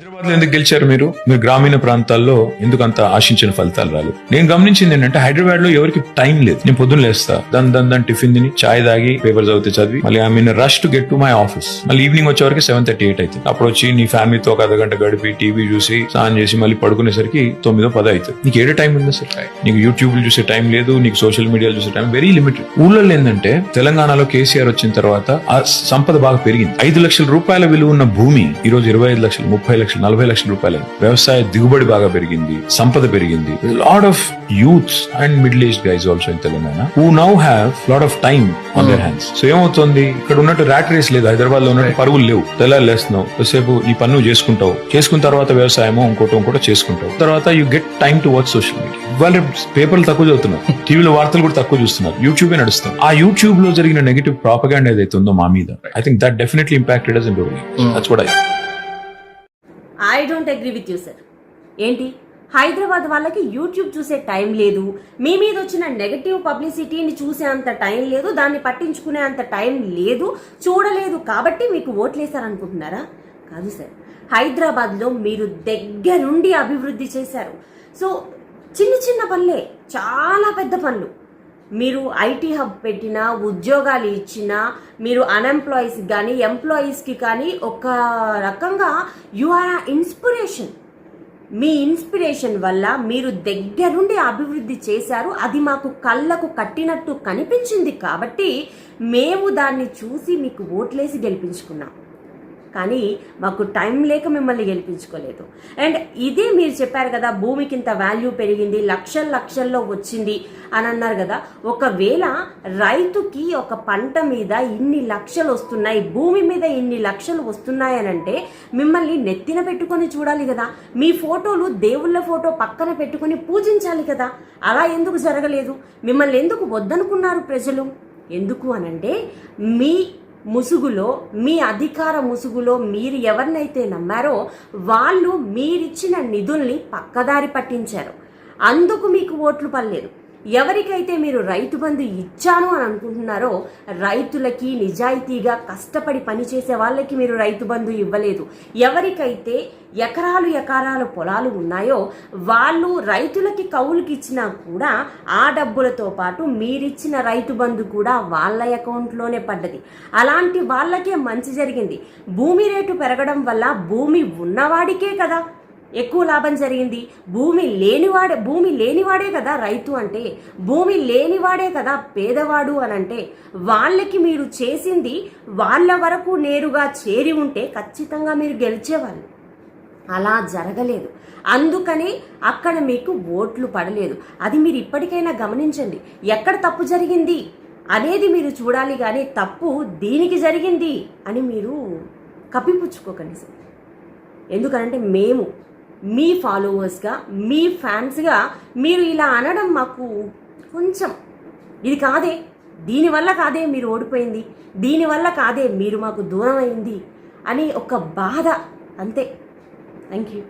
హైదరాబాద్లో ఎందుకు గెలిచారు మీరు? మీరు గ్రామీణ ప్రాంతాల్లో ఎందుకు అంత ఆశించిన ఫలితాలు రాలేదు? నేను గమనించింది ఏంటంటే హైదరాబాద్లో ఎవరికి టైం లేదు. నేను పొద్దున్న లేస్తా. దాని దాని దాని టిఫిన్ తిని చాయ్ తాగి పేపర్ చదివితే చదివి మళ్ళీ I mean rush to get to my office మళ్ళీ ఈవినింగ్ వచ్చే వరకు సెవెన్ థర్టీ ఎయిట్ అవుతుంది అప్పుడు వచ్చి నీ ఫ్యామిలీతో ఒక అర్ధగంట గడిపి టీవీ చూసి స్నానం చేసి మళ్ళీ పడుకునేసరికి తొమ్మిదో పదో అవుతుంది నీకు ఏడే టైం ఉంది సార్? నీకు యూట్యూబ్ చూసే టైం లేదు నీకు సోషల్ మీడియాలో చూసే టైం వెరీ లిమిటెడ్ ఊళ్ళలో ఏంటంటే తెలంగాణలో కేసీఆర్ వచ్చిన తర్వాత ఆ సంపద బాగా పెరిగింది. ఐదు లక్షల రూపాయల విలువ ఉన్న భూమి ఈ రోజు ఇరవై ఐదు లక్షలు ముప్పై లక్షలు. నలభై లక్షల రూపాయలు వ్యవసాయ దిగుబడి బాగా పెరిగింది సంపద పెరిగింది. Lot of youths and middle age guys also in Telangana who now have lot of time on their hands so ఏమవుతుంది? ఇక్కడ ఉన్నట్టు ర్యాట్ రేస్ లేదు. హైదరాబాద్లో ఉన్నట్టు పరుగులు లేవు. తెల్లారు లేస్తున్నావు కొద్దిసేపు ఈ పన్ను చేసుకుంటావు. చేసుకున్న తర్వాత వ్యవసాయమో ఇంకోటి ఇంకోటి చేసుకుంటావు. తర్వాత you get time to watch social media ఇవాళ పేపర్లు తక్కువ చదువుతున్నారు. టీవీలో వార్తలు కూడా తక్కువ చూస్తున్నారు. యూట్యూబే నడుస్తుంది. ఆ యూట్యూబ్లో జరిగిన నెగిటివ్ ప్రాపగాండ్ ఏదైతే ఉందో మా మీద I think that definitely impacted us in that's కూడా I don't agree with you sir ఏంటి? హైదరాబాద్ వాళ్ళకి యూట్యూబ్ చూసే టైం లేదు. మీ మీద వచ్చిన నెగటివ్ పబ్లిసిటీని చూసే అంత టైం లేదు. దాన్ని పట్టించుకునే అంత టైం లేదు. చూడలేదు కాబట్టి మీకు ఓట్లేశారనుకుంటున్నారా? కాదు సార్ హైదరాబాద్లో మీరు దగ్గరుండి అభివృద్ధి చేశారు. సో చిన్న చిన్న పనులే. చాలా పెద్ద పనులు. మీరు ఐటీ హబ్ పెట్టినా ఉద్యోగాలు ఇచ్చినా మీరు అన్ఎంప్లాయీస్కి కానీ ఎంప్లాయీస్కి కానీ ఒక రకంగా యు ఆర్ ఇన్స్పిరేషన్ మీ ఇన్స్పిరేషన్ వల్ల మీరు దగ్గరుండి అభివృద్ధి చేశారు. అది మాకు కళ్ళకు కట్టినట్టు కనిపించింది కాబట్టి మేము దాన్ని చూసి మీకు ఓట్లేసి గెలిపించుకున్నాం. కానీ మాకు టైం లేక మిమ్మల్ని గెలిపించుకోలేదు. అండ్ ఇదే మీరు చెప్పారు కదా భూమికి ఇంత వాల్యూ పెరిగింది లక్షల లక్షల్లో వచ్చింది అని అన్నారు కదా ఒకవేళ రైతుకి ఒక పంట మీద ఇన్ని లక్షలు వస్తున్నాయి భూమి మీద ఇన్ని లక్షలు వస్తున్నాయి అని అంటే మిమ్మల్ని నెత్తిన పెట్టుకొని చూడాలి కదా. మీ ఫోటోలు దేవుళ్ళ ఫోటో పక్కన పెట్టుకొని పూజించాలి కదా. అలా ఎందుకు జరగలేదు? మిమ్మల్ని ఎందుకు వద్దనుకున్నారు ప్రజలు? ఎందుకు అనంటే మీ ముసుగులో మీ అధికార ముసుగులో మీరు ఎవరినైతే నమ్మారో వాళ్ళు మీరిచ్చిన నిధుల్ని పక్కదారి పట్టించారు. అందుకు మీకు ఓట్లు పడలేదు. ఎవరికైతే మీరు రైతు బంధు ఇచ్చాను అని అనుకుంటున్నారో రైతులకి నిజాయితీగా కష్టపడి పనిచేసే వాళ్ళకి మీరు రైతు బంధు ఇవ్వలేదు. ఎవరికైతే ఎకరాలు ఎకరాలు పొలాలు ఉన్నాయో వాళ్ళు రైతులకి కౌలుకి ఇచ్చినా కూడా ఆ డబ్బులతో పాటు మీరిచ్చిన రైతు బంధు కూడా వాళ్ళ అకౌంట్లోనే పడ్డది. అలాంటి వాళ్ళకే మంచి జరిగింది. భూమి రేటు పెరగడం వల్ల భూమి ఉన్నవాడికే కదా. ఎక్కువ లాభం జరిగింది. భూమి లేనివాడే భూమి లేనివాడే కదా రైతు అంటే భూమి లేనివాడే కదా పేదవాడు అని అంటే వాళ్ళకి మీరు చేసింది వాళ్ళ వరకు నేరుగా చేరి ఉంటే ఖచ్చితంగా మీరు గెలిచేవాళ్ళు. అలా జరగలేదు. అందుకని అక్కడ మీకు ఓట్లు పడలేదు. అది మీరు ఇప్పటికైనా గమనించండి. ఎక్కడ తప్పు జరిగింది అనేది మీరు చూడాలి కానీ తప్పు దీనికి జరిగింది అని మీరు కప్పిపుచ్చుకోకండి సార్. ఎందుకనంటే మేము మీ ఫాలోవర్స్గా మీ ఫ్యాన్స్గా మీరు ఇలా అనడం మాకు కొంచెం ఇది కాదే. దీనివల్ల కాదే మీరు ఓడిపోయింది. దీనివల్ల కాదే మీరు మాకు దూరం అయింది అని ఒక బాధ. అంతే. Thank you